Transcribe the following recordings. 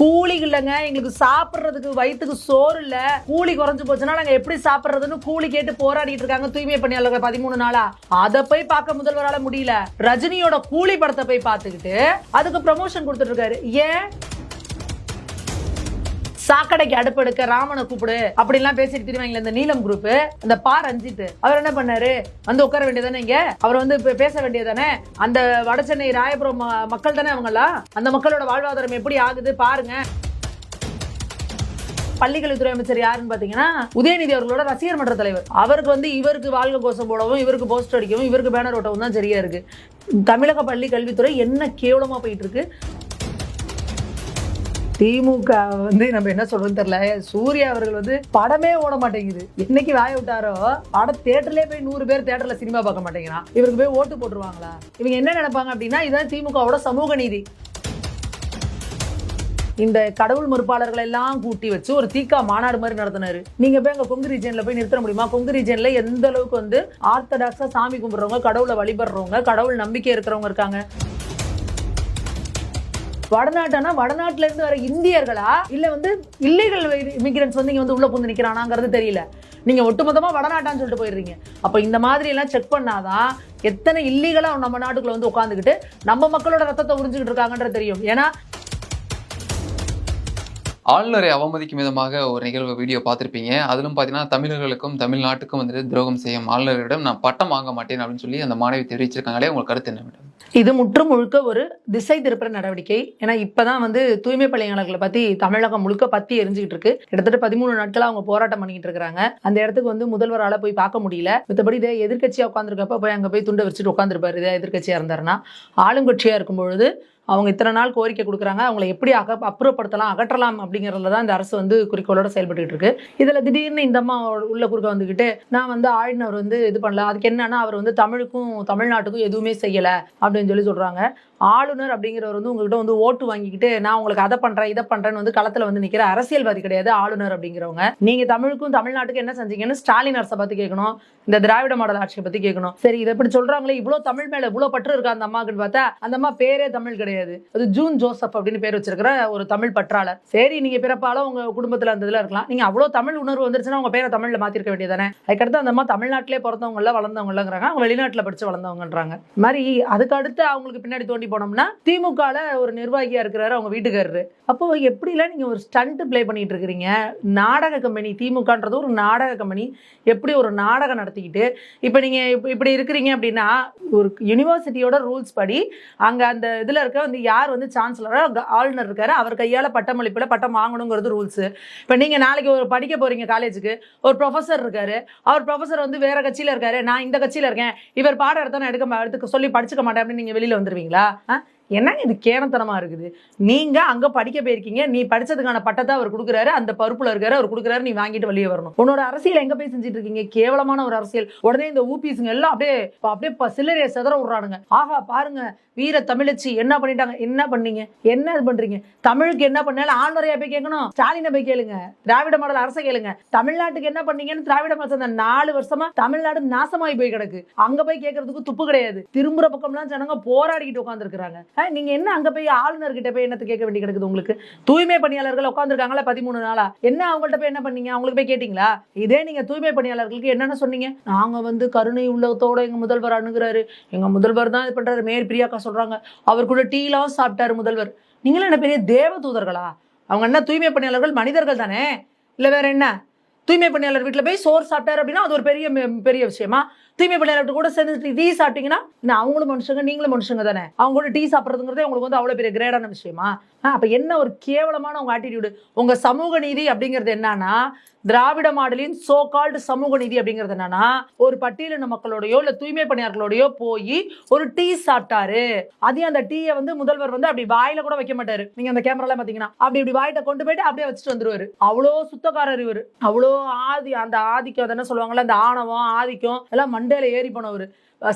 கூலி இல்லைங்க. எங்களுக்கு சாப்பிடுறதுக்கு வயிற்றுக்கு சோறு இல்லை. கூலி குறைஞ்சு போச்சுன்னா நாங்கள் எப்படி சாப்பிடுறதுன்னு கூலி கேட்டு போராடிட்டு இருக்காங்க. தூய்மை பணியாளர்கள் பதிமூணு நாளா. அதை போய் பார்க்க முதல்வரால முடியல. ரஜினியோட கூலி படத்தை போய் பார்த்துக்கிட்டு அதுக்கு ப்ரமோஷன் கொடுத்துட்டு இருக்காரு. ஏன்? சாக்கடைக்கு அடுப்பெடுக்க ராமனை கூப்பிடு. அப்படிலாம் பேசிட்டு திருவாங்களே இந்த நீலம் குரூப் இந்த பா ரஞ்சித் அவர் என்ன பண்ணாரு? வந்து உட்கார வேண்டியதானே இங்க? அவர் வந்து பேச வேண்டியதானே அந்த வட சென்னை ராயபுரம் ம- மக்கள் தானே அவங்களா? அந்த மக்களோட வாழ்வாதாரம் எப்படி ஆகுது பாருங்க. பள்ளிக்கல்வித்துறை அமைச்சர் யாருன்னு பாத்தீங்கன்னா உதயநிதி அவர்களோட ரசிகர் மன்ற தலைவர். அவருக்கு வந்து இவருக்கு வாழ்க கோஷம் போடவும் இவருக்கு போஸ்ட் அடிக்கவும் இவருக்கு பேனர் ஓட்டவும் தான் சரியா இருக்கு. தமிழக பள்ளி கல்வித்துறை என்ன கேவலமா போயிட்டு இருக்கு? திமுக வந்து நம்ம என்ன சொல்றோம்னு தெரியல. சூர்யா அவர்கள் வந்து படமே ஓட மாட்டேங்குது. என்னைக்கு வாய விட்டாரோ படம் தேட்டர்லயே போய் நூறு பேர் தேட்டர்ல சினிமா பார்க்க மாட்டேங்கிறான். இவருக்கு போய் ஓட்டு போட்டுருவாங்களா? இவங்க என்ன நினைப்பாங்க அப்படின்னா இதுதான் திமுகவோட சமூக நீதி. இந்த கடவுள் மறுப்பாளர்கள் எல்லாம் கூட்டி வச்சு ஒரு தீக்கா மாநாடு மாதிரி நடத்தினாரு. நீங்க போய் அங்க கொங்கு ரீஜன்ல போய் நிறுத்த முடியுமா? கொங்கு ரீஜன்ல எந்த அளவுக்கு வந்து ஆர்த்தடாக்ஸா சாமி கும்பிடுறவங்க கடவுளை வழிபடுறவங்க கடவுள் நம்பிக்கை இருக்கிறவங்க இருக்காங்க? வடநாட்டானா வடநாட்டுல இருந்து வர இந்தியர்களா? இல்ல வந்து இல்லீகல் இமிகிரன்ஸ் வந்து இங்க வந்து உள்ள புந்து நிக்கிறானாங்கிறது தெரியல. நீங்க ஒட்டுமொத்தமா வடநாட்டான்னு சொல்லிட்டு போயிடுறீங்க. அப்ப இந்த மாதிரி எல்லாம் செக் பண்ணாதான் எத்தனை இல்லீகலா நம்ம நாட்டுக்குள்ள வந்து உட்காந்துக்கிட்டு நம்ம மக்களோட ரத்தத்தை உறிஞ்சுக்கிட்டு இருக்காங்கன்றது தெரியும். ஏன்னா ஆளுநரை அவமதிக்கும் விதமாக ஒரு நிகழ்வு வீடியோ பார்த்துருப்பீங்க. அதிலும் பார்த்தீங்கன்னா தமிழர்களுக்கும் தமிழ்நாட்டுக்கும் வந்துட்டு துரோகம் செய்யும் ஆளுநரிடம் நான் பட்டம் வாங்க மாட்டேன் அப்படின்னு சொல்லி அந்த மாணவி தெரிவிச்சிருக்காங்களே உங்களுக்கு கருத்து என்ன மேடம்? இது முற்றும் முழுக்க ஒரு திசை திருப்புற நடவடிக்கை. ஏன்னா இப்பதான் வந்து தூய்மை பணியாளர்களை பத்தி தமிழகம் முழுக்க பத்தி எரிஞ்சுக்கிட்டு இருக்கு. கிட்டத்தட்ட பதிமூணு நாட்களா அவங்க போராட்டம் பண்ணிக்கிட்டு இருக்காங்க அந்த இடத்துக்கு வந்து முதல்வரால போய் பார்க்க முடியல. மத்தபடி இதே எதிர்கட்சியா உட்காந்துருக்கப்ப போய் அங்க போய் துண்டை வச்சுட்டு உட்காந்துருப்பாரு இதே எதிர்கட்சியா இருந்தாருன்னா ஆளுங்கட்சியா இருக்கும் பொழுது அவங்க இத்தனை நாள் கோரிக்கை கொடுக்குறாங்க அவங்களை எப்படி அக அப்புறப்படுத்தலாம் அகற்றலாம் அப்படிங்கிறதுல தான் இந்த அரசு வந்து குறிக்கோளோட செயல்பட்டு இருக்கு. இதுல திடீர்னு இந்த அம்மா உள்ள குறுக்க வந்துகிட்டு நான் வந்து ஆளுநர் வந்து இது பண்ணல அதுக்கு என்னன்னா அவர் வந்து தமிழுக்கும் தமிழ்நாட்டுக்கும் எதுவுமே செய்யலை அப்படின்னு சொல்லி சொல்றாங்க. ஆளுநர் அப்படிங்கிறவர் வந்து உங்ககிட்ட வந்து ஓட்டு வாங்கிக்கிட்டு நான் உங்களுக்கு அதை பண்றேன் இதை பண்றேன்னு வந்து களத்துல வந்து நிக்கிற அரசியல்வாதி கிடையாது ஆளுநர் அப்படிங்கிறவங்க. நீங்க தமிழுக்கும் தமிழ்நாட்டுக்கும் என்ன செஞ்சீங்கன்னு ஸ்டாலின் அரசை பத்தி கேட்கணும் இந்த திராவிட மாடல் ஆட்சியை பத்தி கேட்கணும். சரி இதை இப்படி சொல்றாங்களே இவ்வளவு தமிழ் மேல இவ்வளவு பற்று இருக்கா அந்த அம்மாக்குன்னு பார்த்தா அந்த அம்மா பேரே தமிழ் கிடையாது. அது ஜூன் ஜோசப் அப்படின்னு பேர் வச்சிருக்கிற ஒரு தமிழ் பற்றாளர். சரி நீங்க பிறப்பால உங்க குடும்பத்துல அந்த இதுல இருக்கலாம். நீங்க அவ்வளவு தமிழ் உணர்வு வந்துருச்சுன்னா உங்க பேரை தமிழ்ல மாத்திருக்க வேண்டியதானே அதுக்கடுத்து அந்த அம்மா தமிழ்நாட்டிலே பிறந்தவங்கள இல்ல வளர்ந்தவங்க அவங்க வெளிநாட்டுல படிச்சு வளர்ந்தவங்கன்றாங்க. மாதிரி அதுக்கு அடுத்து அவங்களுக்கு பின்னாடி தோண்டி போனோம்னா திமுகல ஒரு நிர்வாகியா இருக்கிறாரு அவங்க வீட்டுக்காரரு. அப்போ எப்படிலாம் நீங்க ஒரு ஸ்டண்ட் பிளே பண்ணிட்டு இருக்கிறீங்க? நாடக கம்பெனி திமுகன்றது ஒரு நாடக கம்பெனி எப்படி ஒரு நாடகம் நடத்திக்கிட்டு இப்போ நீங்க இப்படி இருக்கிறீங்க அப்படின்னா ஒரு யூனிவர்சிட்டியோட ரூல்ஸ் படி அங்க அந்த இதுல இருக்க வந்து யார் வந்து சான்சலரோ ஆளுநர் இருக்காரு அவர் கையால பட்டமளிப்புல பட்டம் வாங்கணுங்கிறது ரூல்ஸ் இப்போ நீங்க நாளைக்கு ஒரு படிக்க போறீங்க காலேஜுக்கு ஒரு ப்ரொஃபசர் இருக்காரு அவர் ப்ரொஃபசர் வந்து வேற கட்சியில இருக்காரு நான் இந்த கட்சியில இருக்கேன் இவர் பாடம் எடுத்தா நான் எடுக்க மா- எடுத்துக்க சொல்லி படிச்சுக்க மாட்டேன் அப்படின்னு நீங்க வெளியில வந்துருவீங்களா? ஆ? என்னங்க இது கேனத்தனமா இருக்குது? நீங்க அங்க படிக்க போயிருக்கீங்க நீ படிச்சதுக்கான பட்டத்தை அவர் கொடுக்குறாரு அந்த பருப்புல இருக்காரு அவர் கொடுக்குறாரு நீ வாங்கிட்டு வெளியே வரணும். உன்னோட அரசியல் எங்க போய் செஞ்சுட்டு இருக்கீங்க கேவலமான ஒரு அரசியல். உடனே இந்த ஊபிஸுங்க எல்லாம் அப்படியே அப்படியே ப- சில்லறையை செதற விட்றானுங்க. ஆஹா பாருங்க வீர தமிழச்சி என்ன பண்ணிட்டாங்க? என்ன பண்ணீங்க? என்ன இது பண்றீங்க? தமிழுக்கு என்ன பண்ணாலும் ஆளுநரையா போய் கேட்கணும். ஸ்டாலினை போய் கேளுங்க. திராவிட மாடல் அரசை கேளுங்க. தமிழ்நாட்டுக்கு என்ன பண்ணீங்கன்னு திராவிட மாடல் அந்த நாலு வருஷமா தமிழ்நாடு நாசமாயி போய் கிடக்கு. அங்க போய் கேட்கறதுக்கு துப்பு கிடையாது. திரும்புற பக்கம்லாம் ஜனங்க போராடிக்கிட்டு உட்காந்துருக்குறாங்க நீங்க என்ன அங்க போய் ஆளுநர் கிட்ட போய் என்ன கேட்க வேண்டி கிடக்குது உங்களுக்கு? தூய்மை பணியாளர்கள் உட்காந்துருக்காங்களா பதிமூணு நாளா? என்ன அவங்கள்ட்ட போய் என்ன பண்ணீங்க? அவங்களுக்கு போய் கேட்டீங்களா? இதே நீங்க தூய்மை பணியாளர்களுக்கு என்னென்ன சொன்னீங்க? நாங்க வந்து கருணை உள்ளத்தோட எங்க முதல்வர் அணுகிறாரு. எங்க முதல்வர் தான் இது பண்றாரு. மேயர் பிரியாக்கா சொல்றாங்க. அவர் கூட டீலாம் சாப்பிட்டாரு முதல்வர். நீங்களும் என்ன பெரிய தேவ தூதர்களா அவங்க என்ன தூய்மை பணியாளர்கள்? மனிதர்கள் தானே? இல்ல வேற என்ன? தூய்மை பணியாளர் வீட்டில் போய் சோறு சாப்பிட்டாரு அப்படின்னா அது ஒரு பெரிய பெரிய விஷயமா? தூய்மை பணியாளர் கூட சேர்ந்து டீ சாப்பிட்டீங்கன்னா அவங்களும் மனுஷங்க நீங்களும் மனுஷங்க தானே? அவங்க கூட டீ சாப்பிட்றதுங்கிறதே உங்களுக்கு வந்து அவ்வளோ பெரிய கிரேடான விஷயமா? அப்போ என்ன ஒரு கேவலமான உங்கள் ஆட்டிடியூடு உங்கள் சமூக நீதி அப்படிங்கிறது என்னன்னா திராவிட மாடலின் சோ கால்டு சமூக நீதி அப்படிங்கிறது என்னன்னா ஒரு பட்டியலின மக்களோடயோ இல்லை தூய்மை பணியாளர்களோடயோ போய் ஒரு டீ சாப்பிட்டாரு. அதையும் அந்த டீயை வந்து முதல்வர் வந்து அப்படி வாயில கூட வைக்க மாட்டாரு. நீங்க அந்த கேமரால பாத்தீங்கன்னா. அப்படி இப்படி வாயிட்ட கொண்டு போயிட்டு அப்படியே வச்சுட்டு வந்துருவாரு. அவ்வளோ சுத்தக்காரர் இவர். அவ்வளோ ஆதி அந்த ஆதிக்கம் அது என்ன சொல்லுவாங்கல்ல அந்த ஆணவம் ஆதிக்கம் எல்லாம் மண்டையில ஏறி போனவர்.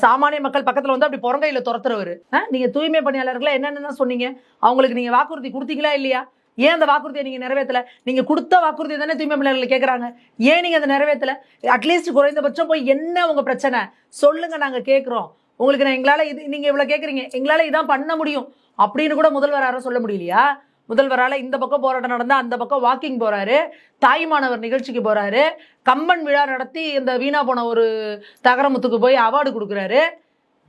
சாமானிய மக்கள் பக்கத்தில் வந்து அப்படி புறங்கையில் துரத்துறவர். நீங்கள் தூய்மை பணியாளர்களை என்னென்ன சொன்னீங்க? அவங்களுக்கு நீங்கள் வாக்குறுதி கொடுத்தீங்களா இல்லையா? ஏன் அந்த வாக்குறுதியை நீங்கள் நிறைவேற்றல நீங்கள் கொடுத்த வாக்குறுதி தானே தூய்மை பணியாளர்கள் கேட்குறாங்க ஏன் நீங்கள் அதை நிறைவேற்றல அட்லீஸ்ட் குறைந்தபட்சம் போய் என்ன உங்கள் பிரச்சனை? சொல்லுங்கள் நாங்கள் கேட்குறோம் உங்களுக்கு நான் எங்களால் இது நீங்கள் இவ்வளோ கேட்குறீங்க எங்களால் இதான் பண்ண முடியும். அப்படின்னு கூட முதல்வர் யாரும் சொல்ல முடியலையா? முதல்வரால் இந்த பக்கம் போராட்டம் நடந்தால் அந்த பக்கம் வாக்கிங் போகிறாரு தாய்மானவர் நிகழ்ச்சிக்கு போகிறாரு கம்பன் விழா நடத்தி இந்த வீணா போன ஒரு தகரமுத்துக்கு போய் அவார்டு கொடுக்குறாரு.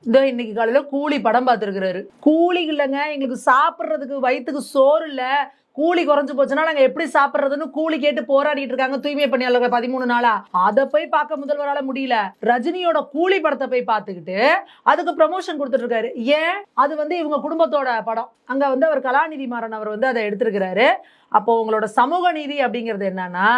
இந்த இன்னைக்கு காலையில் கூலி படம் பார்த்துருக்குறாரு. கூலி இல்லைங்க எங்களுக்கு சாப்பிட்றதுக்கு வயிற்றுக்கு சோறு இல்லை. கூலி குறைஞ்சு போச்சுன்னா நாங்க எப்படி சாப்பிடுறதுன்னு கூலி கேட்டு போராடிட்டு இருக்காங்க. தூய்மை பணியாளர்கள் பதிமூணு நாளா. அதை போய் பார்க்க முதல்வரால முடியல. ரஜினியோட கூலி படத்தை போய் பார்த்துக்கிட்டு அதுக்கு ப்ரமோஷன் கொடுத்துட்டு இருக்காரு. ஏன்? அது வந்து இவங்க குடும்பத்தோட படம். அங்க வந்து அவர் கலாநிதி மாறன் அவர் வந்து அதை எடுத்திருக்கிறாரு. அப்போ உங்களோட சமூக நீதி அப்படிங்கிறது என்னன்னா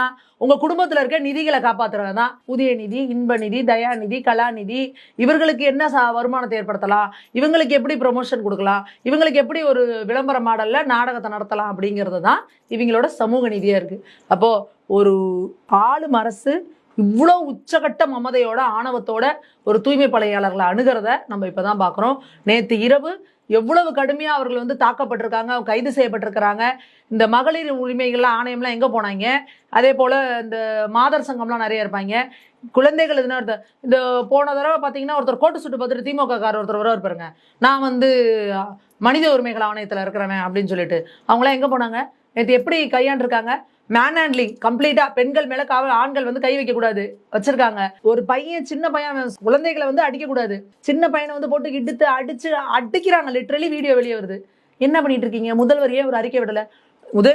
உங்க குடும்பத்துல இருக்க நிதிகளை காப்பாத்துறது தான். புதிய நிதி இன்ப நிதி தயாநிதி கலாநிதி இவர்களுக்கு என்ன வருமானத்தை ஏற்படுத்தலாம்? இவங்களுக்கு எப்படி ப்ரொமோஷன் கொடுக்கலாம்? இவங்களுக்கு எப்படி ஒரு விளம்பர மாடல்ல நாடகத்தை நடத்தலாம் அப்படிங்கிறது தான் இவங்களோட சமூக நிதியாக இருக்கு. அப்போ ஒரு ஆளும் அரசு இவ்வளோ உச்சகட்ட மமதையோட ஆணவத்தோட ஒரு தூய்மை பணியாளர்களை அணுகிறத நம்ம இப்பதான் பார்க்குறோம் நேற்று இரவு எவ்வளவு கடுமையாக அவர்கள் வந்து தாக்கப்பட்டிருக்காங்க கைது செய்யப்பட்டிருக்கிறாங்க இந்த மகளிர் உரிமைகள்லாம் ஆணையம்லாம் எங்கே போனாங்க? அதே போல் இந்த மாதர் சங்கம்லாம் நிறைய இருப்பாங்க. குழந்தைகள் எதுனா ஒருத்தர் இந்த போன தடவை பார்த்தீங்கன்னா ஒருத்தர் கோட்டு சுட்டு பார்த்துட்டு திமுக கார் ஒருத்தர் வர பாருங்க. நான் வந்து மனித உரிமைகள் ஆணையத்தில் இருக்கிறவன் அப்படின்னு சொல்லிட்டு. அவங்களாம் எங்கே போனாங்க? நேற்று எப்படி கையாண்டிருக்காங்க? மேன் ஹேண்ட்லிங் கம்ப்ளீட்டா பெண்கள் மேல காவல் ஆண்கள் வந்து கை வைக்க கூடாது. வச்சிருக்காங்க. ஒரு பையன் சின்ன பையன் குழந்தைகளை வந்து அடிக்க கூடாது. சின்ன பையனை வந்து போட்டு இடுத்து அடிச்சு அடிக்கிறாங்க. லிட்ரலி வீடியோ வெளியே வருது. என்ன பண்ணிட்டு இருக்கீங்க? முதல்வர் ஏன் ஒரு அறிக்கை விடல. உத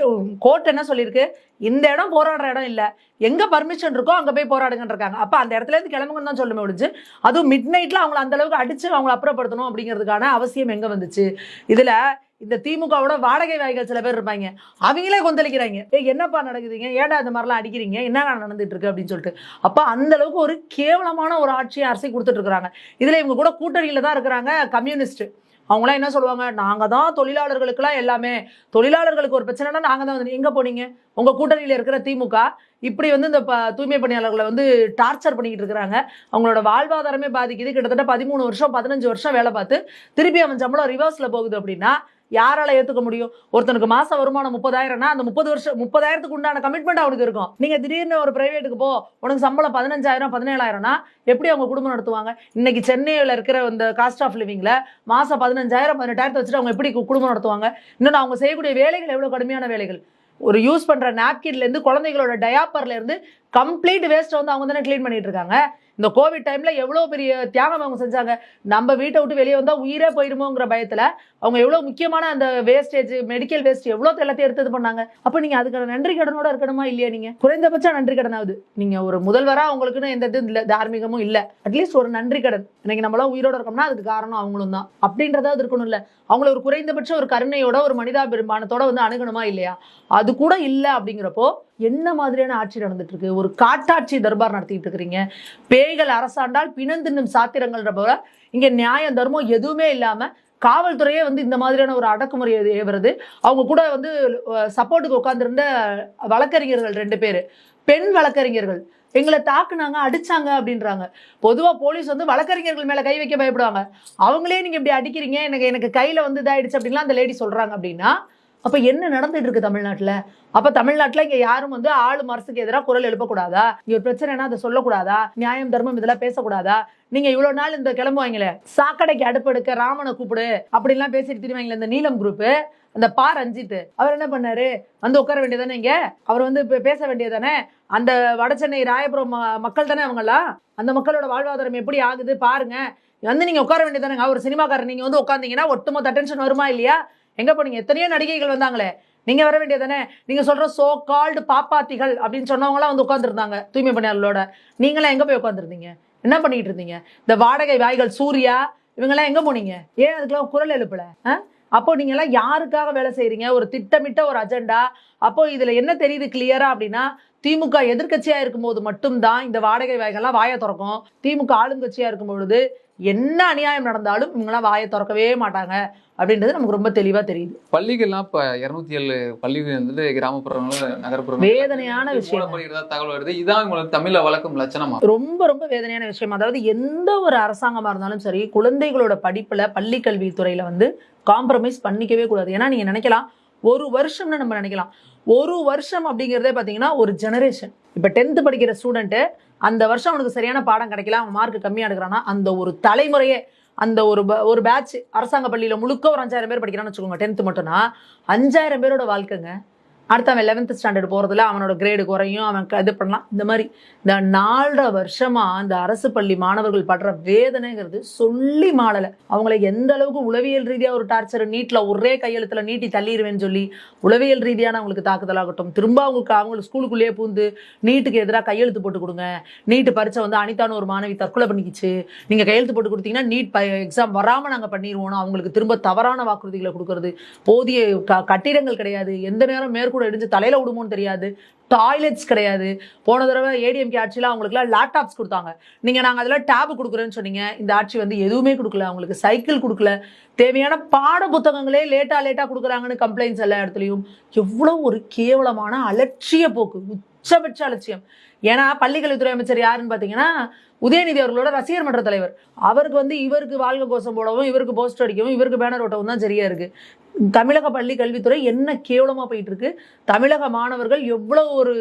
கோர்ட் என்ன சொல்லியிருக்கு? இந்த இடம் போராடுற இடம் இல்லை. எங்கே பர்மிஷன் இருக்கோ அங்கே போய் போராடுங்கன்னு இருக்காங்க. அப்போ அந்த இடத்துல இருந்து கிளம்புங்கன்னு தான் சொல்ல முடிஞ்சு அதுவும் மிட் நைட்டில் அவங்கள அந்தளவுக்கு அடித்து அவங்கள அப்புறப்படுத்தணும் அப்படிங்கிறதுக்கான அவசியம் எங்கே வந்துச்சு? இதில் இந்த திமுகவோட வாடகை வாய்கள் சில பேர் இருப்பாங்க. அவங்களே கொந்தளிக்கிறாங்க. ஏ என்னப்பா நடக்குதுங்க? ஏன்டா இந்த மாதிரிலாம் அடிக்கிறீங்க? என்னடா நடந்துட்டு இருக்கு? அப்படின்னு சொல்லிட்டு. அப்போ அந்த அளவுக்கு ஒரு கேவலமான ஒரு ஆட்சியை அரசை கொடுத்துட்டு இருக்கிறாங்க. இதில் இவங்க கூட கூட்டணியில் தான் இருக்கிறாங்க கம்யூனிஸ்ட் அவங்களாம் என்ன சொல்லுவாங்க? நாங்கள் தான் தொழிலாளர்களுக்கெல்லாம் எல்லாமே. தொழிலாளர்களுக்கு ஒரு பிரச்சனைனா நாங்கள் தான் வந்து எங்கே போனீங்க? உங்கள் கூட்டணியில் இருக்கிற திமுக இப்படி வந்து இந்த ப- தூய்மை பணியாளர்களை வந்து டார்ச்சர் பண்ணிக்கிட்டு இருக்கிறாங்க. அவங்களோட வாழ்வாதாரமே பாதிக்குது. கிட்டத்தட்ட பதிமூணு வருஷம் பதினஞ்சு வருஷம் வேலை பார்த்து திருப்பி அவன் சம்பளம் ரிவர்ஸில் போகுது அப்படின்னா யாரால ஏத்துக்க முடியும்? ஒருத்தனுக்கு மாச வருமானம் முப்பதாயிரம்னா அந்த முப்பது வருஷம் முப்பதாயிரத்துக்கு உண்டான கமிட்மெண்ட் அவனுக்கு இருக்கும். நீங்க திடீர்னு ஒரு பிரைவேட்டுக்கு போ உனக்கு சம்பளம் பதினஞ்சாயிரம் பதினேழாயிரம்னா எப்படி அவங்க குடும்பம் நடத்துவாங்க? இன்னைக்கு சென்னையில் இருக்கிற இந்த காஸ்ட் ஆஃப் லிவிங்ல மாசம் பதினஞ்சாயிரம் பதினெட்டாயிரத்தை வச்சுட்டு அவங்க எப்படி குடும்பம் நடத்துவாங்க? இன்னொன்று அவங்க செய்யக்கூடிய வேலைகள் எவ்வளவு கடுமையான வேலைகள்? ஒரு யூஸ் பண்ற நாப்கின்லேருந்து இருந்து குழந்தைகளோட டயாப்பர்ல இருந்து கம்ப்ளீட் வேஸ்ட் வந்து அவங்க தானே க்ளீன் பண்ணிட்டு இருக்காங்க? இந்த கோவிட் டைமில் எவ்வளோ பெரிய தியாகம் அவங்க செஞ்சாங்க? நம்ம வீட்டை விட்டு வெளியே வந்தால் உயிரே போயிடுமோங்கிற பயத்தில் அவங்க எவ்வளோ முக்கியமான அந்த வேஸ்டேஜ் மெடிக்கல் வேஸ்ட் எவ்வளோ எல்லாத்தையும் எடுத்து இது பண்ணாங்க. அப்போ நீங்கள் அதுக்கான நன்றி கடனோட இருக்கணுமா இல்லையா நீங்கள் குறைந்தபட்சம் நன்றி கடனாவது. நீங்கள் ஒரு முதல்வராக அவங்களுக்குன்னு எந்த இதுவும் இல்லை தார்மீகமும் இல்லை. அட்லீஸ்ட் ஒரு நன்றி கடன். இன்னைக்கு நம்மளாம் உயிரோட இருக்கோம்னா அதுக்கு காரணம் அவங்களும் தான். அப்படின்றதாவது இருக்கணும் இல்லை அவங்கள ஒரு குறைந்தபட்சம் ஒரு கருணையோட ஒரு மனிதாபிமானத்தோட வந்து அணுகணுமா இல்லையா? அது கூட இல்லை அப்படிங்கிறப்போ என்ன மாதிரியான ஆட்சி நடந்துட்டு இருக்கு ஒரு காட்டாட்சி தர்பார் நடத்திட்டு இருக்கிறீங்க பேய்கள் அரசாண்டால் பிணந்தின்னும் சாத்திரங்கள்ன்ற போல இங்க நியாயம் தர்மம் எதுவுமே இல்லாம காவல்துறையே வந்து இந்த மாதிரியான ஒரு அடக்குமுறையை ஏவுறது. அவங்க கூட வந்து சப்போர்ட்டுக்கு உட்காந்துருந்த வழக்கறிஞர்கள் ரெண்டு பேர். பெண் வழக்கறிஞர்கள். எங்களை தாக்குனாங்க அடிச்சாங்க அப்படின்றாங்க. பொதுவா போலீஸ் வந்து வழக்கறிஞர்கள் மேல கை வைக்க பயப்படுவாங்க. அவங்களே நீங்க இப்படி அடிக்கிறீங்க எனக்கு எனக்கு கையில வந்து இதாயிடுச்சு அப்படின்லாம் அந்த லேடி சொல்றாங்க அப்படின்னா அப்போ என்ன நடந்துட்டு இருக்கு தமிழ்நாட்டில்? அப்போ தமிழ்நாட்டில் இங்கே யாரும் வந்து ஆளு அரசுக்கு எதிராக குரல் எழுப்பக்கூடாதா? இங்கே ஒரு பிரச்சனைனா அதை சொல்லக்கூடாதா? நியாயம் தர்மம் இதெல்லாம் பேசக்கூடாதா? நீங்கள் இவ்வளோ நாள் இந்த கிளம்புவாங்களே சாக்கடைக்கு அடுப்பெடுக்க ராமனை கூப்பிடு அப்படின்லாம் பேசிட்டு திரும்பிங்களே இந்த நீலம் குரூப்பு அந்த பா ரஞ்சித் அவர் என்ன பண்ணாரு? வந்து உட்கார வேண்டியதானே இங்க? அவர் வந்து பேச வேண்டியதானே அந்த வடசென்னை ராயபுரம் ம- மக்கள் தானே அவங்களாம் அந்த மக்களோட வாழ்வாதாரம் எப்படி ஆகுது பாருங்க. வந்து நீங்க உட்கார வேண்டியதானேங்க ஒரு சினிமாக்காரர் நீங்க வந்து உட்காந்தீங்கன்னா ஒட்டுமொத்த அட்டென்ஷன் வருமா இல்லையா? எங்க போனீங்க? எத்தனையோ நடிகைகள் வந்தாங்களே. நீங்க வர வேண்டியதானே நீங்க சொல்ற சோ கால்டு பாப்பாத்திகள் அப்படின்னு சொன்னவங்களாம் வந்து உட்காந்துருந்தாங்க தூய்மை பணியாளர்களோட. நீங்களாம் எங்க போய் உட்காந்துருந்தீங்க என்ன பண்ணிட்டு இருந்தீங்க? இந்த வாடகை வாய்கள் சூர்யா இவங்கெல்லாம் எங்க போனீங்க? ஏன் அதுக்கெல்லாம் குரல் எழுப்பல? ஆ? அப்போ நீங்க எல்லாம் யாருக்காக வேலை செய்யறீங்க ஒரு திட்டமிட்ட ஒரு அஜெண்டா அப்போ இதுல என்ன தெரியுது கிளியரா அப்படின்னா திமுக எதிர்க்கட்சியா இருக்கும்போது மட்டும்தான் இந்த வாடகை வாய்கள்லாம் வாயை திறக்கும். திமுக ஆளுங்கட்சியா இருக்கும் பொழுது என்ன அநியாயம் நடந்தாலும் இவங்கெல்லாம் வாயை திறக்கவே மாட்டாங்க அப்படின்றது நமக்கு ரொம்ப தெளிவா தெரியுது. பள்ளிகள்லாம் இப்ப இருநூத்தி ஏழு பள்ளிகள் வந்துட்டு கிராமப்புறங்களும் நகர்ப்புறம் வேதனையான விஷயம் தகவல் வருது. இதான் உங்களுக்கு தமிழ்ல வழக்கம் லட்சணமா? ரொம்ப ரொம்ப வேதனையான விஷயம். அதாவது எந்த ஒரு அரசாங்கமா இருந்தாலும் சரி குழந்தைகளோட படிப்புல பள்ளி கல்வித்துறையில வந்து காம்ப்ரமைஸ் பண்ணிக்கவே கூடாது. ஏன்னா நீங்க நினைக்கலாம் ஒரு வருஷம்னு நம்ம நினைக்கலாம். ஒரு வருஷம் அப்படிங்கிறதே பார்த்தீங்கன்னா ஒரு ஜெனரேஷன் இப்போ டென்த்து படிக்கிற ஸ்டூடெண்ட்டு அந்த வருஷம் அவனுக்கு சரியான பாடம் கிடைக்கல. அவன் மார்க் கம்மியாக எடுக்கிறான்னா அந்த ஒரு தலைமுறையே அந்த ஒரு ஒரு பேட்ச் அரசாங்க பள்ளியில் முழுக்க ஒரு அஞ்சாயிரம் பேர் படிக்கிறான்னு வச்சுக்கோங்க. டென்த்து மட்டும்னா அஞ்சாயிரம் பேரோட வாழ்க்கைங்க. அடுத்து அவன் லெவன்த் ஸ்டாண்டர்ட் போகிறதுல அவனோட கிரேடு குறையும் அவன் இது பண்ணலாம். இந்த மாதிரி இந்த நாலரை வருஷமா இந்த அரசு பள்ளி மாணவர்கள் படுற வேதனைங்கிறது சொல்லி மாளலை. அவங்களை எந்த அளவுக்கு உளவியல் ரீதியாக ஒரு டார்ச்சர் நீட்டில் ஒரே கையெழுத்துல நீட்டி தள்ளிடுவேன்னு சொல்லி உளவியல் ரீதியான அவங்களுக்கு தாக்குதலாகட்டும் திரும்ப அவங்களுக்கு அவங்களுக்கு ஸ்கூலுக்குள்ளேயே பூந்து நீட்டுக்கு எதிராக கையெழுத்து போட்டு கொடுங்க. நீட்டு பரீட்சை வந்து அனிதான்னு ஒரு மாணவி தற்கொலை பண்ணிக்கிச்சு. நீங்கள் கையெழுத்து போட்டு கொடுத்தீங்கன்னா நீட் எக்ஸாம் வராமல் நாங்கள் பண்ணிடுவோம் அவங்களுக்கு திரும்ப தவறான வாக்குறுதிகளை கொடுக்கறது. போதிய க கட்டிடங்கள் கிடையாது. எந்த நேரம் கூட இடிஞ்சு தலையில் விடுமோன்னு தெரியாது. டாய்லெட்ஸ் கிடையாது. போன தடவை ஏடிஎம்கே ஆட்சியில் அவங்களுக்குலாம் லேப்டாப்ஸ் கொடுத்தாங்க. நீங்கள் நாங்கள் அதில் டேப் கொடுக்குறேன்னு சொன்னீங்க. இந்த ஆட்சி வந்து எதுவுமே கொடுக்கல. அவங்களுக்கு சைக்கிள் கொடுக்கல. தேவையான பாட புத்தகங்களே லேட்டாக லேட்டாக கொடுக்குறாங்கன்னு கம்ப்ளைண்ட்ஸ் எல்லா இடத்துலையும். எவ்வளோ ஒரு கேவலமான அலட்சிய போக்கு. உச்சபட்ச அலட்சியம். ஏன்னா பள்ளிக்கல்வித்துறை அமைச்சர் யாருன்னு பார்த்தீங்கன்னா உதயநிதி அவர்களோட ரசிகர் மன்ற தலைவர். அவருக்கு வந்து இவருக்கு வாழ்க கோஷம் போடவும் இவருக்கு போஸ்டர் அடிக்கவும் இவருக்கு பேனர் ஓட்டவும் தான் சரியா இருக்கு. தமிழக பள்ளி கல்வித்துறை என்ன கேவலமா போயிட்டு இருக்கு? தமிழக மாணவர்கள் எவ்வளவு ஒரு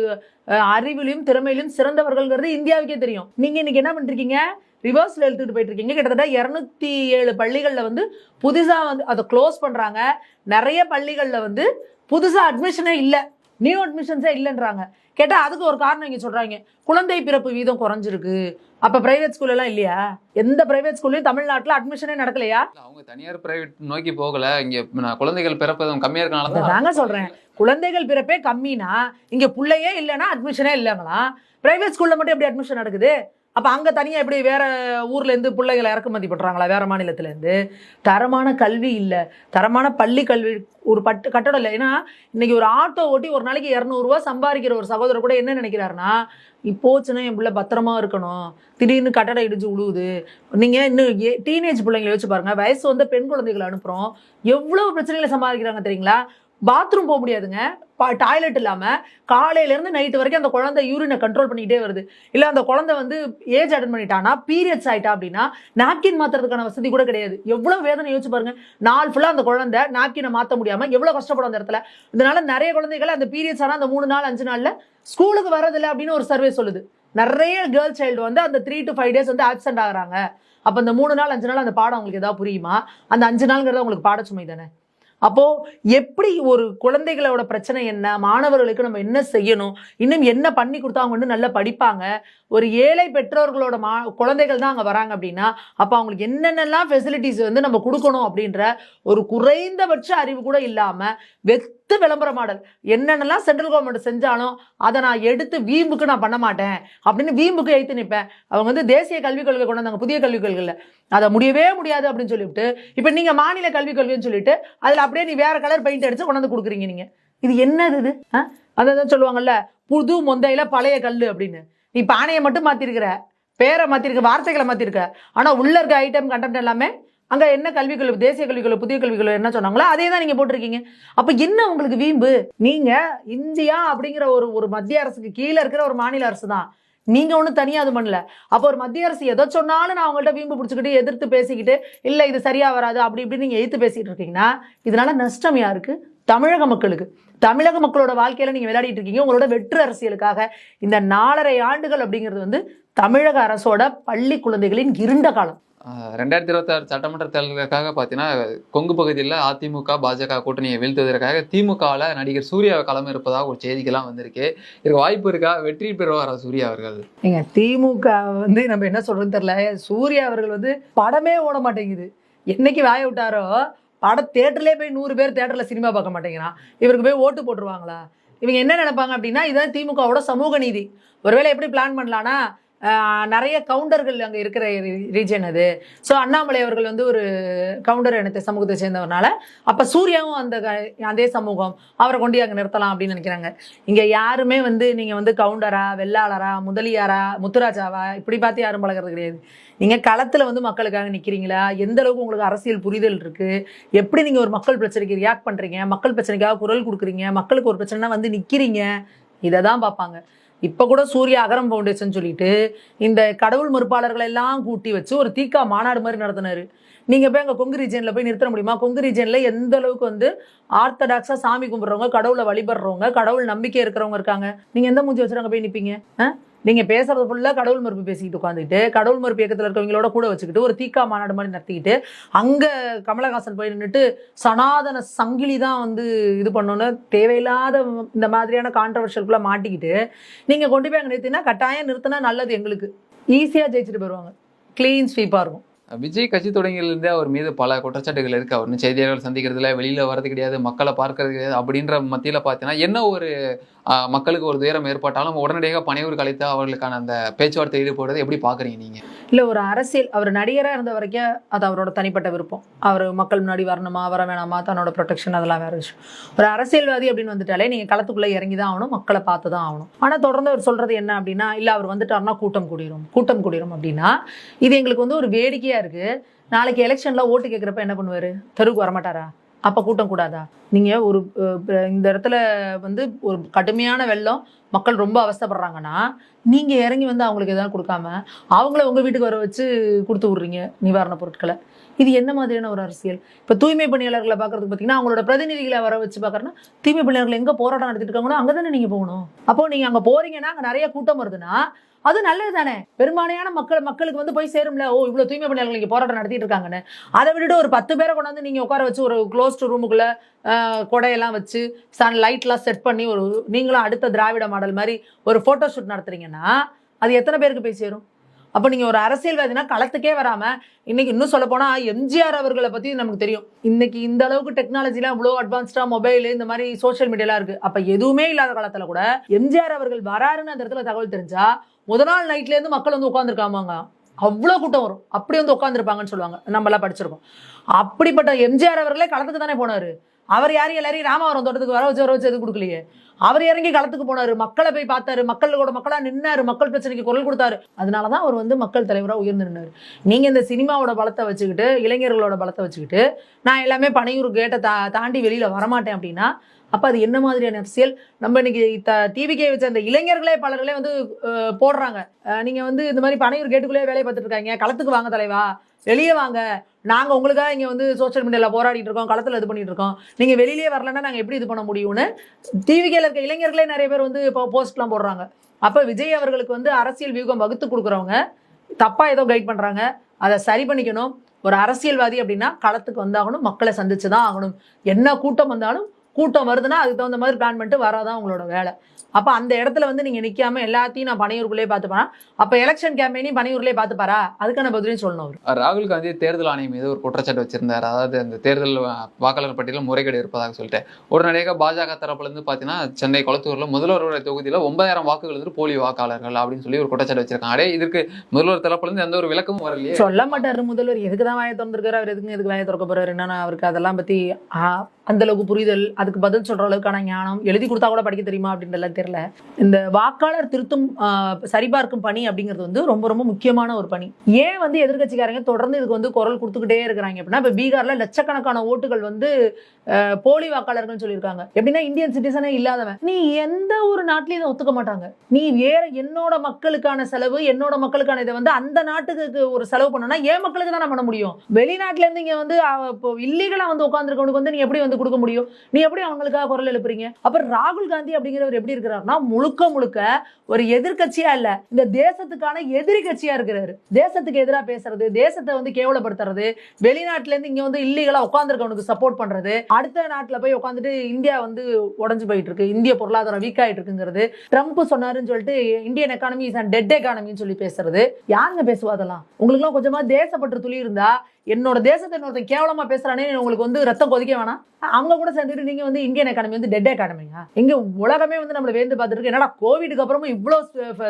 அறிவிலையும் அறிவிலும் திறமையிலும் சிறந்தவர்கள்ங்கிறது இந்தியாவுக்கே தெரியும். நீங்க இன்னைக்கு என்ன பண்ணிருக்கீங்க? ரிவர்ஸ்ல எடுத்துட்டு போயிட்டு இருக்கீங்க. கிட்டத்தட்ட இரநூத்தி ஏழு பள்ளிகள்ல வந்து புதுசா வந்து அதை க்ளோஸ் பண்றாங்க. நிறைய பள்ளிகள்ல வந்து புதுசா அட்மிஷனே இல்லை. நியூ அட்மிஷன்ஸே இல்லைன்றாங்க. கேட்டால் அதுக்கு ஒரு காரணம் இங்கே சொல்கிறாங்க குழந்தை பிறப்பு வீதம் குறைஞ்சிருக்கு. அப்போ பிரைவேட் ஸ்கூல் எல்லாம் இல்லையா? எந்த பிரைவேட் ஸ்கூல்லையும் தமிழ்நாட்டில் அட்மிஷனே நடக்கலையா? அவங்க தனியார் பிரைவேட் நோக்கி போகல. இங்க நான் குழந்தைகள் பிறப்பதும் கம்மியா இருக்கனால தாங்க சொல்கிறேன் குழந்தைகள் பிறப்பே கம்மினா இங்கே பிள்ளையே இல்லைன்னா அட்மிஷனே இல்லைங்களாம். பிரைவேட் ஸ்கூலில் மட்டும் எப்படி அட்மிஷன் நடக்குது? அப்போ அங்கே தனியாக எப்படி வேற ஊர்லேருந்து பிள்ளைகளை இறக்குமதி பண்ணுறாங்களா வேறு மாநிலத்துலேருந்து தரமான கல்வி இல்லை. தரமான பள்ளி கல்வி ஒரு பட்டு கட்டடம் இல்லை. ஏன்னா இன்றைக்கி ஒரு ஆட்டோ ஓட்டி ஒரு நாளைக்கு இரநூறுவா சம்பாதிக்கிற ஒரு சகோதரர் கூட என்ன நினைக்கிறாருன்னா இப்போச்சுன்னா என் பிள்ளை பத்திரமா இருக்கணும். திடீர்னு கட்டடம் இடிஞ்சு விழுவுது நீங்கள் இன்னும் டீனேஜ் பிள்ளைங்களை வச்சு பாருங்க. வயசு வந்த பெண் குழந்தைகளை அனுப்புகிறோம் எவ்வளோ பிரச்சனைகளை சம்பாதிக்கிறாங்க தெரியுங்களா? பாத்ரூம் போக முடியாதுங்க. டாய்லெட் இல்லாமல் காலையிலேருந்து நைட்டு வரைக்கும் அந்த குழந்தை யூரினை கண்ட்ரோல் பண்ணிக்கிட்டே வருது. இல்லை அந்த குழந்தை வந்து ஏஜ் அட்டன் பண்ணிட்டானா பீரியட்ஸ் ஆயிட்டா அப்படின்னா நாப்கின் மாத்துறதுக்கான வசதி கூட கிடையாது. எவ்வளோ வேதனை யோசிச்சு பாருங்க. நாள் ஃபுல்லாக அந்த குழந்தை நாப்கினை மாற்ற முடியாமல் எவ்வளோ கஷ்டப்படும் அந்த இடத்துல. இதனால நிறைய குழந்தைகள் அந்த பீரியட்ஸ் ஆனால் அந்த மூணு நாள் அஞ்சு நாளில் ஸ்கூலுக்கு வரதில்லை அப்படின்னு ஒரு சர்வே சொல்லுது. நிறைய கேர்ள் சைல்டு வந்து அந்த த்ரீ டு ஃபைவ் டேஸ் வந்து ஆப்சென்ட் ஆகிறாங்க. அப்போ அந்த மூணு நாள் அஞ்சு நாள் அந்த பாடம் அவங்களுக்கு ஏதாவது புரியுமா? அந்த அஞ்சு நாளுங்கிறது அவங்களுக்கு பாடச்சுமை தானே? அப்போ எப்படி ஒரு குழந்தைகளோட பிரச்சனை என்ன? மாணவர்களுக்கு நம்ம என்ன செய்யணும்? இன்னும் என்ன பண்ணி கொடுத்தா அவங்க வந்து நல்லா படிப்பாங்க? ஒரு ஏழை பெற்றோர்களோட மா குழந்தைகள் தான் அங்கே வராங்க அப்படின்னா அப்போ அவங்களுக்கு என்னென்னலாம் ஃபெசிலிட்டிஸ் வந்து நம்ம கொடுக்கணும் அப்படின்ற ஒரு குறைந்தபட்ச அறிவு கூட இல்லாமல் பத்து விளம்பர மாடல். என்னென்னலாம் சென்ட்ரல் கவர்மெண்ட் செஞ்சாலும் அதை நான் எடுத்து வீம்புக்கு நான் பண்ண மாட்டேன். அப்படின்னு வீம்புக்கு எழுத்து நிற்பேன் அவங்க வந்து தேசிய கல்விக் கொள்கை கொண்டு வந்தாங்க புதிய கல்விக் கொள்கையில் அதை முடியவே முடியாது அப்படின்னு சொல்லிவிட்டு இப்போ நீங்கள் மாநில கல்விக் கொள்கைன்னு சொல்லிட்டு அதில் அப்படியே நீ வேறு கலர் பெயிண்ட் அடிச்சு கொண்டாந்து கொடுக்குறீங்க நீங்கள் இது என்னது இது? ஆ? அதை தான் சொல்லுவாங்கல்ல புது மொந்தையில பழைய கல் அப்படின்னு. நீ பானையை மட்டும் மாற்றிருக்கிற பேரை மாற்றிருக்க வார்த்தைகளை மாற்றிருக்க ஆனால் உள்ளே இருக்க ஐட்டம் கண்டென்ட் எல்லாமே அங்கே என்ன கல்விக் தேசிய கல்விக் புதிய கல்விக் என்ன சொன்னாங்களோ அதே தான் நீங்கள் போட்டிருக்கீங்க. அப்போ என்ன உங்களுக்கு வீம்பு? நீங்கள் இந்தியா அப்படிங்கிற ஒரு ஒரு மத்திய அரசுக்கு கீழே இருக்கிற ஒரு மாநில அரசு தான் நீங்கள் ஒன்றும் தனியாக அது பண்ணல. அப்போ ஒரு மத்திய அரசு எதை சொன்னாலும் நான் அவங்கள்ட்ட வீம்பு பிடிச்சிக்கிட்டு எதிர்த்து பேசிக்கிட்டு இல்லை இது சரியாக வராது அப்படி இப்படி நீங்கள் எதிர்த்து பேசிகிட்டு இருக்கீங்கன்னா இதனால நஷ்டம் யாருக்கு? தமிழக மக்களுக்கு. தமிழக மக்களோட வாழ்க்கையில் நீங்கள் விளையாடிட்டு இருக்கீங்க. உங்களோட வெற்று அரசியலுக்காக. இந்த நாலரை ஆண்டுகள் அப்படிங்கிறது வந்து தமிழக அரசோட பள்ளி குழந்தைகளின் இருண்ட காலம். ரெண்டாயிரத்தி இருபத்தாறு சட்டமன்ற தேர்தலுக்காக பார்த்தீங்கன்னா கொங்கு பகுதியில் அதிமுக பாஜக கூட்டணியை வீழ்த்துவதற்காக திமுகவில் நடிகர் சூர்யாவை களம் இருப்பதாக ஒரு செய்திகள்லாம் வந்திருக்கு. இதுக்கு வாய்ப்பு இருக்கா? வெற்றி பெறுவாரா சூர்யா அவர்கள்? ஏங்க திமுக வந்து நம்ம என்ன சொல்றதுன்னு தெரியல. சூர்யா அவர்கள் வந்து படமே ஓட மாட்டேங்குது. என்னைக்கு வாய விட்டாரோ பட தேட்டர்லேயே போய் நூறு பேர் தேட்டரில் சினிமா பார்க்க மாட்டேங்கிறான். இவருக்கு போய் ஓட்டு போட்டுருவாங்களா? இவங்க என்ன நினைப்பாங்க அப்படின்னா இதுதான் திமுகவோட சமூக நீதி. ஒருவேளை எப்படி பிளான் பண்ணலான்னா நிறைய கவுண்டர்கள் அங்கே இருக்கிற ரீஜன் அது. ஸோ அண்ணாமலை அவர்கள் வந்து ஒரு கவுண்டர் இனத்தை சமூகத்தை சேர்ந்தவர்னால அப்போ சூர்யாவும் அந்த க- அதே சமூகம் அவரை கொண்டு அங்கே நிறுத்தலாம் அப்படின்னு நினைக்கிறாங்க. இங்கே யாருமே வந்து நீங்கள் வந்து கவுண்டரா வெள்ளாளரா முதலியாரா முத்துராஜாவா இப்படி பார்த்து யாரும் பழகிறது கிடையாது. நீங்கள் களத்தில் வந்து மக்களுக்காக நிற்கிறீங்களா எந்த அளவுக்கு உங்களுக்கு அரசியல் புரிதல் இருக்குது எப்படி நீங்கள் ஒரு மக்கள் பிரச்சனைக்கு ரியாக்ட் பண்ணுறீங்க மக்கள் பிரச்சனைக்காக குரல் கொடுக்குறீங்க? மக்களுக்கு ஒரு பிரச்சனைனா வந்து நிற்கிறீங்க இதை தான் பார்ப்பாங்க. இப்போ கூட சூர்யா அகரம் ஃபவுண்டேஷன் சொல்லிட்டு இந்த கடவுள் மறுப்பாளர்களை எல்லாம் கூட்டி வச்சு ஒரு தீக்கா மாநாடு மாதிரி நடத்தினாரு. நீங்கள் போய் அங்கே கொங்கு ரீஜனில் போய் நிறுத்த முடியுமா? கொங்கு ரீஜனில் எந்த அளவுக்கு வந்து ஆர்த்தடாக்ஸாக சாமி கும்பிட்றவங்க கடவுளை வழிபடுறவங்க கடவுள் நம்பிக்கை இருக்கிறவங்க இருக்காங்க? நீங்கள் எந்த மூஞ்சி வச்சுட்டு அங்கே போய் நிற்பீங்க நீங்கள் நீங்க பேசுறது ஃபுல்லா கடவுள் மறுப்பு பேசிக்கிட்டு உட்காந்துக்கிட்டு கடவுள் மறுப்பு இயக்கத்துல இருக்கவங்களோட கூட வச்சுக்கிட்டு ஒரு தீக்கா மாநாடு மாதிரி நடத்திக்கிட்டு அங்க கமலஹாசன் போய் நின்றுட்டு சனாதன சங்கிலி தான் வந்து இது பண்ணணும்னு தேவையில்லாத இந்த மாதிரியான கான்ட்ரவர்ஷியலுக்குள்ள மாட்டிக்கிட்டு நீங்க கொண்டு போய் அங்க நிறுத்தினா கட்டாயம் நிறுத்தினா நல்லது எங்களுக்கு. ஈஸியா ஜெயிச்சுட்டு போயிருவாங்க. க்ளீன் ஸ்வீப்பாக இருக்கும். விஜய் கட்சி தொடங்கியிலிருந்தே அவர் மீது பல குற்றச்சாட்டுகள் இருக்கு. அவர் செய்தியாளர்கள் சந்திக்கிறதுல வெளியில வர்றது கிடையாது மக்களை பார்க்கறது கிடையாது அப்படின்ற மத்தியில பார்த்தீங்கன்னா என்ன ஒரு மக்களுக்கு ஒரு துயரம் ஏற்பட்டாலும் உடனடியாக பணியூர் கலைத்து அவர்களுக்கான அந்த பேச்சுவார்த்தை ஈடுபடுறது எப்படி பார்க்குறீங்க நீங்கள் இல்லை ஒரு அரசியல் அவர் நடிகராக இருந்த வரைக்கும் அது அவரோட தனிப்பட்ட விருப்பம். அவர் மக்கள் முன்னாடி வரணுமா வர வேணாமா தன்னோட ப்ரொடெக்ஷன் அதெல்லாம் வேற விஷயம். ஒரு அரசியல்வாதி அப்படின்னு வந்துட்டாலே நீங்கள் களத்துக்குள்ளே இறங்கி தான் ஆகணும் மக்களை பார்த்து தான் ஆகணும். ஆனால் தொடர்ந்து அவர் சொல்கிறது என்ன அப்படின்னா இல்லை அவர் வந்துட்டார்னா கூட்டம் கூடிரும். கூட்டம் கூடிரும் அப்படின்னா இது எங்களுக்கு வந்து ஒரு வேடிக்கையாக இருக்கு. நாளைக்கு எலெக்ஷனில் ஓட்டு கேட்குறப்ப என்ன பண்ணுவார்? தெருவுக்கு வரமாட்டாரா? அப்போ கூட்டம் கூடாதா? நீங்கள் ஒரு இந்த இடத்துல வந்து ஒரு கடுமையான வெள்ளம் மக்கள் ரொம்ப அவஸ்தைப்படுறாங்கன்னா நீங்கள் இறங்கி வந்து அவங்களுக்கு எதாவது கொடுக்காம அவங்கள உங்கள் வீட்டுக்கு வர வச்சு கொடுத்து விட்றீங்க நிவாரணப் பொருட்களை. இது என்ன மாதிரியான ஒரு அரசியல்? இப்போ தூய்மை பணியாளர்களை பார்க்குறதுக்கு பார்த்தீங்கன்னா அவங்களோட பிரதிநிதிகளை வர வச்சு பார்க்குறேன்னா தூய்மை பணியாளர்கள் எங்கே போராட்டம் நடத்திட்டு இருக்காங்களோ அங்கே தானே நீங்கள் போகணும். அப்போ நீங்கள் அங்கே போகிறீங்கன்னா அங்கே நிறைய கூட்டம் வருதுன்னா அது நல்லது தானே பெரும்பாலான மக்கள் மக்களுக்கு வந்து போய் சேரும்ல. ஓ இவ்வளோ தூய்மை பணியாளர்கள் இங்கே போராட்டம் நடத்திட்டு இருக்காங்கன்னு. அதை விட்டுட்டு ஒரு பத்து பேரை கொண்டாந்து நீங்கள் உட்கார வச்சு ஒரு க்ளோஸ்டு ரூமுக்குள்ளே கொடையெல்லாம் வச்சு சன் லைட்லாம் செட் பண்ணி ஒரு நீங்களும் அடுத்த திராவிட மாடல் மாதிரி ஒரு ஃபோட்டோ ஷூட் நடத்துறீங்கன்னா அது எத்தனை பேருக்கு போய் சேரும்? அப்போ நீங்கள் ஒரு அரசியல்வாதினா களத்துக்கே வராமல் இன்னைக்கு இன்னும் சொல்ல எம்ஜிஆர் அவர்களை பற்றி நமக்கு தெரியும். இன்னைக்கு இந்த அளவுக்கு டெக்னாலஜிலாம் இவ்வளோ அட்வான்ஸ்டாக மொபைல் இந்த மாதிரி சோஷியல் மீடியாலாம் இருக்குது அப்போ எதுவுமே இல்லாத காலத்தில் கூட எம்ஜிஆர் அவர்கள் வராருன்னு அந்த இடத்துல தகவல் தெரிஞ்சா முத நாள் நைட்லேருந்து மக்கள் வந்து உட்காந்துருக்காமாங்க அவ்வளோ கூட்டம் வரும். அப்படி வந்து உட்காந்துருப்பாங்கன்னு சொல்லுவாங்க. நம்மளாம் படிச்சிருக்கோம். அப்படிப்பட்ட எம்ஜிஆர் அவர்களே களத்துக்கு தானே போனார். அவர் யாரையும் எல்லாரையும் ராமவரம் தோட்டத்துக்கு வர வச்சு வர வச்சு எது கொடுக்கலையே. அவர் இறங்கி களத்துக்கு போனார். மக்களை போய் பார்த்தாரு. மக்களோட மக்களாக நின்னார். மக்கள் பிரச்சனைக்கு குரல் கொடுத்தாரு. அதனால தான் அவர் வந்து மக்கள் தலைவராக உயர்ந்து நின்னாரு. நீங்கள் இந்த சினிமாவோட பலத்தை வச்சுக்கிட்டு இளைஞர்களோட பலத்தை வச்சுக்கிட்டு நான் எல்லாமே பனையூர் கேட்டை தா தாண்டி வெளியில் வரமாட்டேன் அப்படின்னா அப்போ அது என்ன மாதிரியான அரசியல் நம்ம இன்னைக்கு டிவிக்கே வச்ச அந்த இளைஞர்களே பலர்களே வந்து போடுறாங்க. நீங்கள் வந்து இந்த மாதிரி பனையூர் கேட்டுக்குள்ளே வேலையை பார்த்துட்டு இருக்காங்க. களத்துக்கு வாங்க தலைவா. வெளியே வாங்க. நாங்கள் உங்களுக்காக இங்கே வந்து சோஷியல் மீடியாவில் போராடிட்டு இருக்கோம். களத்துல இது பண்ணிட்டு இருக்கோம். நீங்கள் வெளியிலே வரலன்னா நாங்கள் எப்படி இது பண்ண முடியும்னு டிவிக்கையில் இருக்க இளைஞர்களே நிறைய பேர் வந்து இப்போ போஸ்ட்லாம் போடுறாங்க. அப்போ விஜய் அவர்களுக்கு வந்து அரசியல் வியூகம் வகுத்து கொடுக்குறவங்க தப்பாக ஏதோ கைட் பண்ணுறாங்க அதை சரி பண்ணிக்கணும். ஒரு அரசியல்வாதி அப்படின்னா களத்துக்கு வந்தாகணும். மக்களை சந்திச்சு தான் ஆகணும். என்ன கூட்டம் வந்தாலும் கூட்டம் வருதுன்னா அதுக்கு தகுந்த மாதிரி பிளான் பண்ணிட்டு வராதான் உங்களோட வேலை. அப்ப அந்த இடத்துல வந்து நீங்க நிக்காம எல்லாத்தையும் நான் பனையூருக்குள்ளே பார்த்துப்பேன் அப்ப எலெக்ஷன் கேம்பெயினையும் பனையூர்லயே பார்த்துப்பாரா அதுக்கான பதிலையும் சொல்லணும் அவர். ராகுல் காந்தி தேர்தல் ஆணையம் மீது ஒரு குற்றச்சாட்டு வச்சிருந்தார். அதாவது அந்த தேர்தல் வாக்காளர் பட்டியலில் முறைகேடு இருப்பதாக சொல்லிட்டு. உடனடியாக பாஜக தரப்புல இருந்து பார்த்தீங்கன்னா சென்னை கொளத்தூர்ல முதல்வருடைய தொகுதியில ஒன்பதாயிரம் வாக்குகள் வந்து போலி வாக்காளர்கள் அப்படின்னு சொல்லி ஒரு குற்றச்சாட்டு வச்சிருக்காங்க. அடே இதுக்கு முதல்வர் தரப்புல இருந்து எந்த ஒரு விளக்கமும் வரலையே. சொல்ல மாட்டாரு முதல்வர். எதுக்கு தான் வாயை திறந்திருக்காரு? அவர் எதுக்கு எதுக்கு வாயை திறக்க போறாரு? என்னன்னா அவருக்கு அதெல்லாம் பத்தி ஆ, அந்த அளவுக்கு புரிதல் அதுக்கு பதில் சொல்ற அளவுக்கான ஞானம் எழுதி கொடுத்தா கூட படிக்க தெரியுமா அப்படின்றலாம் தெரியல. இந்த வாக்காளர் திருத்தும் சரிபார்க்கும் பணி அப்படிங்கிறது வந்து ரொம்ப ரொம்ப முக்கியமான ஒரு பணி. ஏன் வந்து எதிர்கட்சிக்காரங்க தொடர்ந்து இதுக்கு வந்து குரல் கொடுத்துக்கிட்டே இருக்கிறாங்க அப்படின்னா இப்ப பீகார்ல லட்சக்கணக்கான ஓட்டுகள் வந்து போலி வாக்காளர்கள் சொல்லியிருக்காங்க. எப்படின்னா இந்தியன் சிட்டிசனே இல்லாதவன். நீ எந்த ஒரு நாட்டிலையும் இதை ஒத்துக்க மாட்டாங்க. நீ வேற என்னோட மக்களுக்கான செலவு என்னோட மக்களுக்கான இதை வந்து அந்த நாட்டுக்கு ஒரு செலவு பண்ணனா ஏன் மக்களுக்கு தான் பண்ண முடியும்? வெளிநாட்டுல இருந்து இங்க வந்து இல்லீகலா வந்து உட்காந்துருக்கவனுக்கு வந்து நீ எப்படி வந்து கொடுக்க முடியும்? நீ எப்படி அவங்களுக்காக குரல் எழுப்புறீங்க? அப்புறம் ராகுல் காந்தி அப்படிங்கிறவர் எப்படி இருக்கிறாருன்னா முழுக்க முழுக்க ஒரு எதிர்க்கட்சியா இல்ல இந்த தேசத்துக்கான எதிரி கட்சியா இருக்கிறாரு. தேசத்துக்கு எதிரா பேசுறது தேசத்தை வந்து கேவலப்படுத்துறது வெளிநாட்டுல இருந்து இங்க வந்து இல்லீகலா உட்காந்துருக்கவனுக்கு சப்போர்ட் பண்றது அடுத்த நாட்டுல போய் உட்காந்துட்டு இந்தியா வந்து உடஞ்சு போயிட்டு இருக்கு இந்திய பொருளாதாரம் வீக் ஆயிட்டு இருக்குங்கிறது ட்ரம்ப் சொன்னாருன்னு சொல்லிட்டு இந்தியன் எக்கானமி இஸ் டெட் எக்கானமின்னு சொல்லி பேசுறது. யாருங்க பேசுவா அதெல்லாம்? உங்களுக்குலாம் கொஞ்சமா தேசப்பற்று துளி இருந்தா என்னோட தேசத்தை இன்னொருத்தன் கேவலமா பேசுறானே உங்களுக்கு வந்து ரத்தம் கொதிக்க வேணாம். அவங்க கூட சேர்ந்துட்டு நீங்க வந்து இந்தியன் அகாடமி வந்து டெட் எக்கானமிங்க எங்க உலகமே வந்து நம்மள வேந்து பார்த்துருக்கு என்னடா கோவிடுக்கு அப்புறமும் இவ்வளோ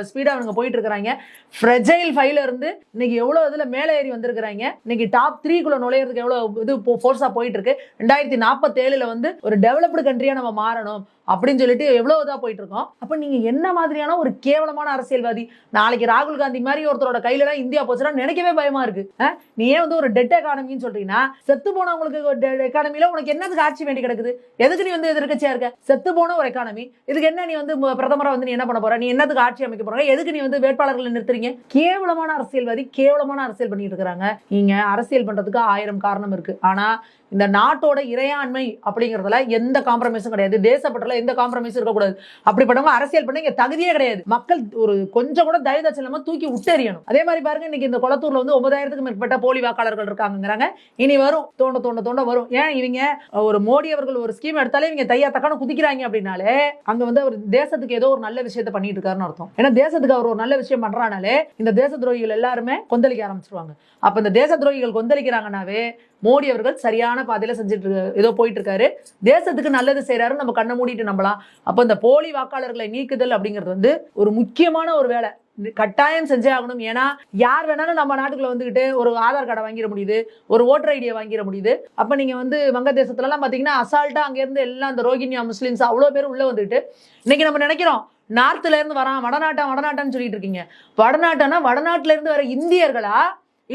ஸ்பீடா அவங்க போயிட்டு இருக்கிறாங்க. ஃப்ரெஜைல் ஃபைல இருந்து இன்னைக்கு எவ்வளோ இதுல மேலே ஏறி வந்திருக்கிறாங்க. இன்னைக்கு டாப் த்ரீக்குள்ள நுழையிறதுக்கு எவ்வளோ இது ஃபோர்ஸா போயிட்டு இருக்கு. ரெண்டாயிரத்தி நாற்பத்தேழுல வந்து ஒரு டெவலப்டு கண்ட்ரியா நம்ம மாறணும். அப்படின்னு சொல்லிட்டு எவ்வளவு இதாக போயிட்டு இருக்கோம் அப்போ நீங்க என்ன மாதிரியான ஒரு கேவலமான அரசியல்வாதி? நாளைக்கு ராகுல் காந்தி மாதிரி ஒருத்தரோட கையில தான் இந்தியா போச்சுன்னா நினைக்கவே பயமா இருக்கு. நீ ஏன் வந்து ஒரு டெட் எக்கானமின்னு சொல்றீங்கன்னா செத்து போனவங்களுக்கு எக்கானமியில உனக்கு என்னதுக்கு ஆட்சி வேண்டி கிடக்குது? எதுக்கு நீ வந்து எதிர்கட்சியா இருக்க? செத்து போன ஒரு எக்கானமி இதுக்கு என்ன நீ வந்து பிரதமரை வந்து நீ என்ன பண்ண போற? நீ என்னதுக்கு ஆட்சி அமைக்க போற? எதுக்கு நீ வந்து வேட்பாளர்களை நிறுத்துறீங்க? கேவலமான அரசியல்வாதி கேவலமான அரசியல் பண்ணிட்டு இருக்கிறாங்க. நீங்க அரசியல் பண்றதுக்கு ஆயிரம் காரணம் இருக்கு. ஆனா இந்த நாட்டோட இறையாண்மை அப்படிங்கறதுல எந்த காம்ப்ரமைஸும் கிடையாது. தேசப்பட்டல எந்த காம்ப்ரமைஸும் இருக்கக்கூடாது. அப்படிப்பட்டவங்க அரசியல் பண்ண இங்க தகுதியே கிடையாது. மக்கள் ஒரு கொஞ்சம் கூட தயவு இல்லாம தூக்கி விட்டெறியணும். அதே மாதிரி பாருங்க இன்னைக்கு இந்த குளத்தூர்ல வந்து ஒன்பதாயிரத்துக்கு மேற்பட்ட போலி வாக்காளர்கள் இருக்காங்கிறாங்க இனி வரும் தோண்ட தோண்ட தோண்ட வரும். ஏன் இவங்க ஒரு மோடி அவர்கள் ஒரு ஸ்கீம் எடுத்தாலே இவங்க தையா தக்கான குதிக்கிறாங்க அப்படின்னாலே அங்க வந்து அவர் தேசத்துக்கு ஏதோ ஒரு நல்ல விஷயத்த பண்ணிட்டு இருக்காருன்னு அர்த்தம். ஏன்னா தேசத்துக்கு அவர் ஒரு நல்ல விஷயம் பண்றானாலே இந்த தேச துரோகிகள் எல்லாருமே கொந்தளிக்க ஆரம்பிச்சிருவாங்க. அப்ப இந்த தேச துரோகிகள் கொந்தளிக்கிறாங்கன்னாவே மோடி அவர்கள் சரியான பாதையில் செஞ்சுட்டு ஏதோ போயிட்டு இருக்காரு தேசத்துக்கு நல்லது செய்கிறாரு நம்ம கண்ணை மூடிட்டு நம்பலாம். அப்போ இந்த போலி வாக்காளர்களை நீக்குதல் அப்படிங்கிறது வந்து ஒரு முக்கியமான ஒரு வேலை. கட்டாயம் செஞ்சே ஆகணும். ஏன்னா யார் வேணாலும் நம்ம நாட்டுக்குள்ள வந்துகிட்டு ஒரு ஆதார் கார்டை வாங்கிட முடியுது ஒரு ஓட்டர் ஐடியை வாங்கிட முடியுது. அப்போ நீங்கள் வந்து வங்கதேசத்துலலாம் பார்த்தீங்கன்னா அசால்ட்டாக அங்கேருந்து அங்க எல்லாம் அந்த ரோஹின்யா முஸ்லீம்ஸ் அவ்வளோ பேர் உள்ளே வந்துட்டு இன்னைக்கு நம்ம நினைக்கிறோம் நார்த்துலேருந்து இருந்து வரான் வடநாட்டம் வடநாட்டான்னு சொல்லிட்டு இருக்கீங்க. வடநாட்டானா வடநாட்டிலேருந்து வர இந்தியர்களா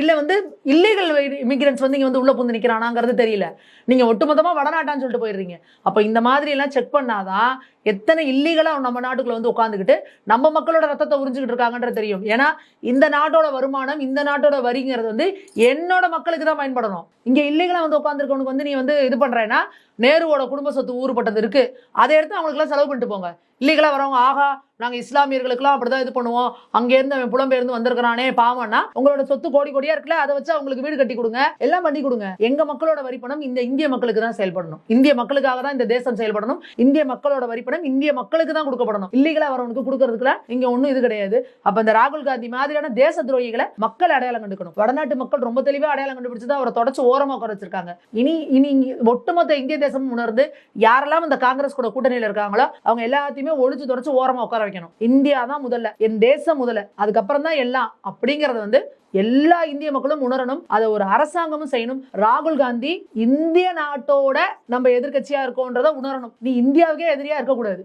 இல்லை வந்து இல்லீகல் இமிகிரன்ஸ் வந்து இங்கே வந்து உள்ளே புந்து நிற்கிறானாங்கிறது தெரியல. நீங்கள் ஒட்டுமொத்தமாக வடநாட்டான்னு சொல்லிட்டு போயிடுறீங்க. அப்போ இந்த மாதிரி எல்லாம் செக் பண்ணாதான் எத்தனை இல்லீகலாக நம்ம நாட்டுக்குள்ள வந்து உட்காந்துக்கிட்டு நம்ம மக்களோட ரத்தத்தை உறிஞ்சிக்கிட்டு இருக்காங்கன்றது தெரியும். ஏன்னா இந்த நாட்டோட வருமானம் இந்த நாட்டோட வரிங்கிறது வந்து என்னோட மக்களுக்கு தான் பயன்படணும். இங்க இல்லீகலாக வந்து உட்காந்துருக்கவனுக்கு வந்து நீ வந்து இது பண்றேன்னா நேருவோட குடும்ப சொத்து ஊறுபட்டது இருக்கு. அதை எடுத்து அவங்களுக்குலாம் செலவு பண்ணிட்டு போங்க. இல்லீகலாக வரவங்க ஆகா நாங்க இஸ்லாமியர்களுக்கெல்லாம் அப்படிதான் இது பண்ணுவோம். அங்க இருந்து அவன் புலம்பெயர்ந்து வந்திருக்கிறானே பாவம்னா உங்களோட சொத்து கோடி கோடியா இருக்குல்ல அதை வச்சு அவங்களுக்கு வீடு கட்டி கொடுங்க. எல்லாம் பண்ணி கொடுங்க. எங்க மக்களோட வரிப்பணம் இந்த இந்திய மக்களுக்கு தான் செயல்படணும். இந்திய மக்களுக்காக தான் இந்த தேசம் செயல்படணும். இந்திய மக்களோட வரிப்பணம் இந்திய மக்களுக்கு தான் கொடுக்கப்படணும். இல்லீகலா வரவனுக்கு கொடுக்கறதுக்குல? இங்க ஒண்ணும் இது கிடையாது. அப்ப இந்த ராகுல் காந்தி மாதிரியான தேச துரோகிகளை மக்கள் அடையாளம் கண்டுக்கணும். வடநாட்டு மக்கள் ரொம்ப தெளிவா அடையாளம் கண்டுபிடிச்சு அவரை தொடச்சு ஓரமா உட்கார வச்சிருக்காங்க. இனி இனி ஒட்டுமொத்த இந்திய தேசம் உணர்ந்து யாரெல்லாம் இந்த காங்கிரஸ் கூட கூட்டணியில இருக்காங்களோ அவங்க எல்லாத்தையுமே ஒழிச்சு தொடச்சு ஓரமா உட்கார வைக்கணும். இந்தியா தான் முதல்ல என் தேசம் முதல்ல அதுக்கப்புறம் தான் எல்லாம் அப்படிங்கறத வந்து எல்லா இந்திய மக்களும் உணரணும். அதை ஒரு அரசாங்கமும் செய்யணும். ராகுல் காந்தி இந்திய நாட்டோட நம்ம எதிர்கட்சியா இருக்கோன்றத உணரணும். நீ இந்தியாவுக்கே எதிரியா இருக்கக்கூடாது.